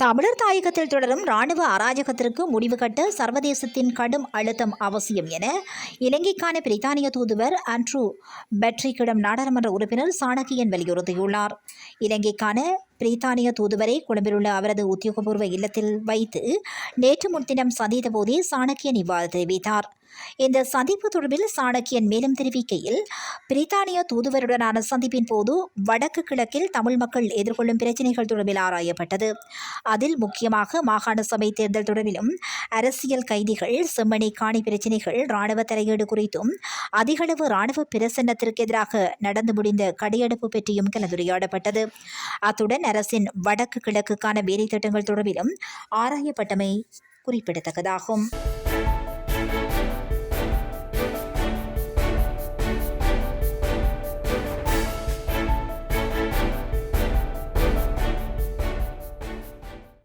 தமிழர் தாயகத்தில் தொடரும் ராணுவ அராஜகத்திற்கு முடிவு கட்ட சர்வதேசத்தின் கடும் அழுத்தம் அவசியம் என இலங்கைக்கான பிரித்தானிய தூதுவர் ஆண்ட்ரூ பெட்ரிக்கிடம் நாடாளுமன்ற உறுப்பினர் சாணக்கியன் வலியுறுத்தியுள்ளார். இலங்கைக்கான பிரித்தானிய தூதுவரை கொழும்பிலுள்ள அவரது உத்தியோகபூர்வ இல்லத்தில் வைத்து நேற்று முன்தினம் சந்தித்த போதே சாணக்கியன் இவ்வாறு தெரிவித்தார். இந்த சந்திப்பு தொடர்பில் சாணக்கியன் மேலும் தெரிவிக்கையில் பிரித்தானிய தூதுவருடனான சந்திப்பின் போது வடக்கு கிழக்கில் தமிழ் மக்கள் எதிர்கொள்ளும் பிரச்சினைகள் தொடர்பில் ஆராயப்பட்டது. அதில் முக்கியமாக மாகாண சபை தேர்தல் தொடர்பிலும் அரசியல் கைதிகள் செம்மணி காணி பிரச்சினைகள் இராணுவ தலையீடு குறித்தும் அதிகளவு இராணுவ பிரசன்னத்திற்கு எதிராக நடந்து முடிந்த கடையெடுப்பு பற்றியும் கலந்துரையாடப்பட்டது. அத்துடன் அரசின் வடக்கு கிழக்குக்கான வேலை திட்டங்கள் தொடர்பிலும் ஆராயப்பட்டமை குறிப்பிடத்தக்கதாகும்.